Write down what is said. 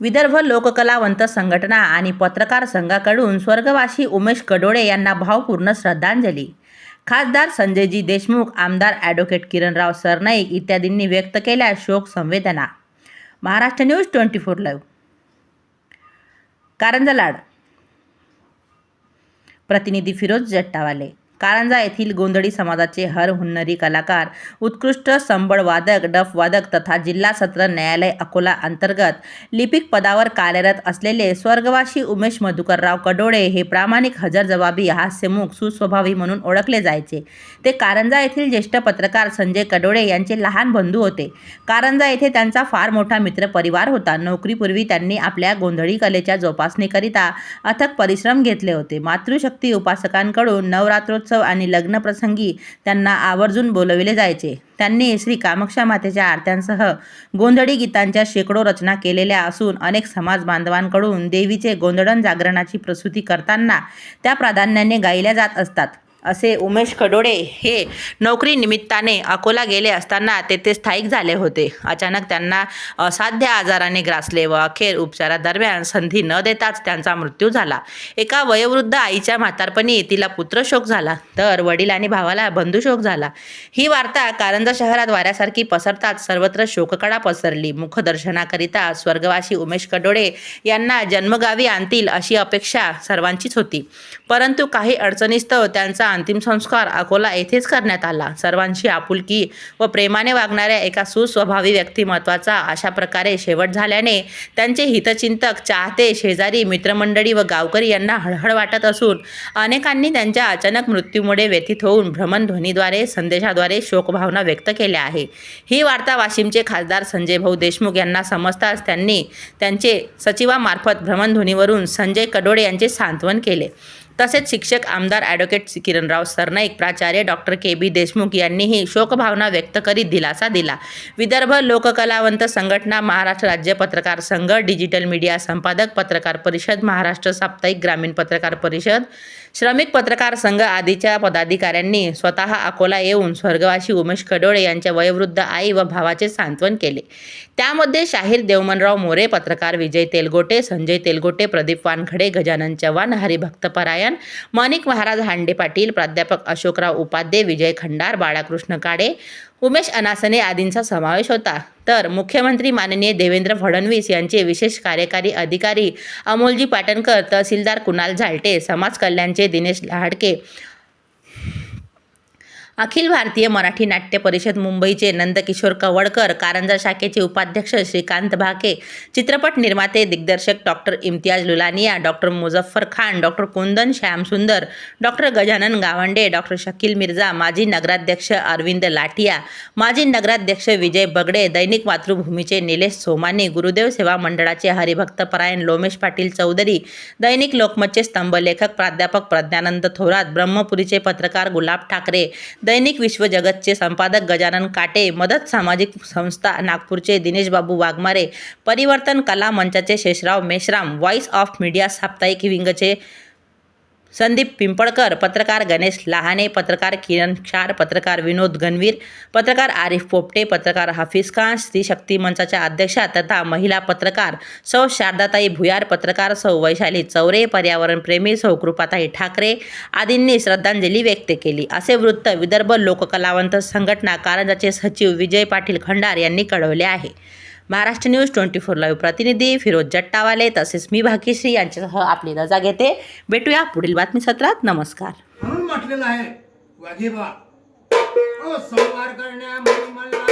विदर्भ लोककलावंत संघटना आणि पत्रकार संघाकडून स्वर्गवासी उमेश कडोळे यांना भावपूर्ण श्रद्धांजली. खासदार संजयजी देशमुख आमदार ॲडव्होकेट किरणराव सरनाईक इत्यादींनी व्यक्त केल्या शोक संवेदना. Maharashtra news twenty four live. Karanja Lad. प्रतिनिधी फिरोज जट्टावाले. कारंजा येथील गोंधळी समाजाचे हर हुन्नरी कलाकार उत्कृष्ट संबळ वादक तथा जिल्हा सत्र न्यायालय अकोला अंतर्गत लिपिक पदावर कार्यरत असलेले स्वर्गवासी उमेश मधुकरराव कडोळे हे प्रामाणिक हजरजबाबी हास्यमुख सुस्वभावी म्हणून ओळखले जायचे. ते कारंजा येथील ज्येष्ठ पत्रकार संजय कडोळे यांचे लहान बंधू होते. कारंजा येथे त्यांचा फार मोठा मित्र परिवार होता. नोकरीपूर्वी त्यांनी आपल्या गोंधळी कलेच्या जोपासणीकरिता अथक परिश्रम घेतले होते. मातृशक्ती उपासकांकडून नवरात्रोत्सव आणि लग्नप्रसंगी त्यांना आवर्जून बोलविले जायचे. त्यांनी श्री कामाक्षा मातेच्या आरत्यांसह गोंधळी गीतांच्या शेकडो रचना केलेल्या असून अनेक समाज बांधवांकडून देवीचे गोंधळण जागरणाची प्रसूती करताना त्या प्राधान्याने गायल्या जात असतात. असे उमेश कडोडे हे नोकरीनिमित्ताने अकोला गेले असताना तेथे स्थायिक झाले होते. अचानक त्यांना असाध्य आजाराने ग्रासले व अखेर उपचारादरम्यान संधी न देताच त्यांचा मृत्यू झाला. एका वयोवृद्ध आईच्या म्हातारपणी तिला पुत्रशोक झाला तर वडील आणि भावाला बंधुशोक झाला. ही वार्ता कारंजा शहरात वाऱ्यासारखी पसरताच सर्वत्र शोककडा पसरली. मुखदर्शनाकरिता स्वर्गवासी उमेश कडोळे यांना जन्मगावी आणतील अशी अपेक्षा सर्वांचीच होती. परंतु काही अडचणीस्तव त्यांचा अंतिम संस्कार अकोला येथेच करण्यात आला. सर्वांशी आपुलकी व प्रेमाने वागणाऱ्या एका सुस्वभावी व्यक्तिमत्वाचा अशा प्रकारे शेवट झाल्याने त्यांचे हितचिंतक चाहते शेजारी मित्रमंडळी व गावकरी यांना हळहळ वाटत असून अनेकांनी त्यांच्या अचानक मृत्यूमुळे व्यथित होऊन भ्रमणध्वनीद्वारे संदेशाद्वारे शोकभावना व्यक्त केल्या आहे. ही वार्ता वाशिमचे खासदार संजय भाऊ देशमुख यांना समजताच त्यांनी त्यांचे सचिवामार्फत भ्रमणध्वनीवरून संजय कडोळे यांचे सांत्वन केले. तसेच शिक्षक आमदार ॲडव्होकेट किरणराव सरनाईक प्राचार्य डॉक्टर के बी देशमुख यांनीही शोकभावना व्यक्त करीत दिलासा दिला. विदर्भ लोककलावंत संघटना महाराष्ट्र राज्य पत्रकार संघ डिजिटल मीडिया संपादक पत्रकार परिषद महाराष्ट्र साप्ताहिक ग्रामीण पत्रकार परिषद श्रमिक पत्रकार संघ आदीच्या पदाधिकाऱ्यांनी स्वतः अकोला येऊन स्वर्गवासी उमेश खडोळे यांच्या वयोवृद्ध आई व भावाचे सांत्वन केले. त्यामध्ये शाहीर देवमनराव मोरे पत्रकार विजय तेलगोटे संजय तेलगोटे प्रदीप वानखडे गजानन चव्हाण हरिभक्त परायण माणिक महाराज हांडे पाटील प्राध्यापक अशोकराव उपाध्ये विजय खंडार बाळाकृष्ण काडे उमेश अनासने आदींचा समावेश होता. तर मुख्यमंत्री माननीय देवेंद्र फडणवीस यांचे विशेष कार्यकारी अधिकारी अमोलजी पाटणकर तहसीलदार कुणाल झालटे समाज कल्याणचे दिनेश लहाडके अखिल भारतीय मराठी नाट्य परिषद मुंबईचे नंदकिशोर कवडकर कारंजा शाखेचे उपाध्यक्ष श्रीकांत भाके चित्रपट निर्माते दिग्दर्शक doctor Imtiyaz Lulaniya doctor Muzaffar Khan doctor Kundan Shyamsundar doctor Gajanan Gawande doctor Shakeel Mirza माजी नगराध्यक्ष अरविंद लाटिया माजी नगराध्यक्ष विजय बगडे दैनिक मातृभूमीचे निलेश सोमानी गुरुदेव सेवा मंडळाचे हरिभक्त परायण लोमेश पाटील चौधरी दैनिक लोकमतचे स्तंभलेखक प्राध्यापक प्रज्ञानंद थोरात ब्रह्मपुरीचे पत्रकार गुलाब ठाकरे दैनिक विश्व जगतचे संपादक गजानन काटे मदत सामाजिक संस्था नागपूरचे दिनेशबाबू वाघमारे परिवर्तन कला मंचाचे Sheshrao Meshram voice of media साप्ताहिक विंगचे संदीप पिंपळकर पत्रकार गणेश लहाने पत्रकार किरण क्षार पत्रकार विनोद गणवीर पत्रकार आरिफ पोपटे पत्रकार हाफिज खान स्त्री शक्ती मंचाच्या अध्यक्षा तथा महिला पत्रकार सौ शारदाताई भुयार पत्रकार सौ वैशाली चौरे पर्यावरणप्रेमी सौ कृपाताई ठाकरे आदींनी श्रद्धांजली व्यक्त केली. असे वृत्त विदर्भ लोककलावंत संघटना कारंजाचे सचिव विजय पाटील खंडार यांनी कळवले आहे. Maharashtra news twenty four live प्रतिनिधी फिरोज जट्टावाले तसेच मी भाग्यश्री यांच्यासह आपली रजा घेते. भेटूया पुढील बातमी सत्रात नमस्कार. म्हणून म्हटलेलं आहे वाघेबा. ओ संवार करण्या मला